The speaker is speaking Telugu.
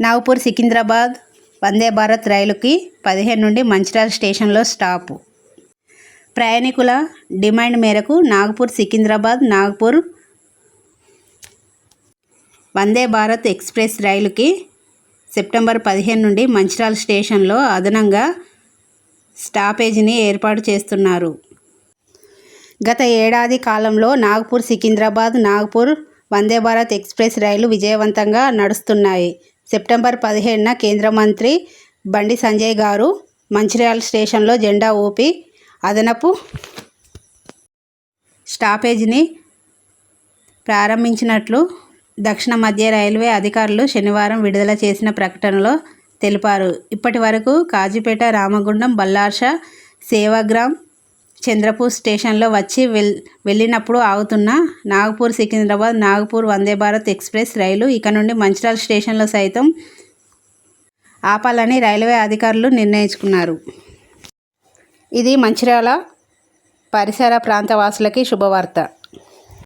నాగపూర్ సికింద్రాబాద్ వందే భారత్ రైలుకి పదిహేను నుండి మంచిర్యాల స్టేషన్లో స్టాపు. ప్రయాణికుల డిమాండ్ మేరకు నాగపూర్ సికింద్రాబాద్ నాగపూర్ వందే భారత్ ఎక్స్ప్రెస్ రైలుకి సెప్టెంబర్ పదిహేను నుండి మంచిర్యాల స్టేషన్లో అదనంగా స్టాపేజీని ఏర్పాటు చేస్తున్నారు. గత ఏడాది కాలంలో నాగపూర్ సికింద్రాబాద్ నాగపూర్ వందే భారత్ ఎక్స్ప్రెస్ రైలు విజయవంతంగా నడుస్తున్నాయి. సెప్టెంబర్ పదిహేడున కేంద్ర మంత్రి బండి సంజయ్ గారు మంచిర్యాల స్టేషన్లో జెండా ఊపి అదనపు స్టాపేజీని ప్రారంభించినట్లు దక్షిణ మధ్య రైల్వే అధికారులు శనివారం విడుదల చేసిన ప్రకటనలో తెలిపారు. ఇప్పటి వరకు కాజీపేట రామగుండం బల్లార్ష సేవాగ్రామ్ చంద్రపూర్ స్టేషన్లో వచ్చి వెల్ వెళ్ళినప్పుడు ఆగుతున్న నాగపూర్ సికింద్రాబాద్ నాగపూర్ వందే భారత్ ఎక్స్ప్రెస్ రైలు ఇక నుండి మంచిర్యాల స్టేషన్లో సైతం ఆపాలని రైల్వే అధికారులు నిర్ణయించుకున్నారు. ఇది మంచిర్యాల పరిసర ప్రాంత వాసులకి శుభవార్త.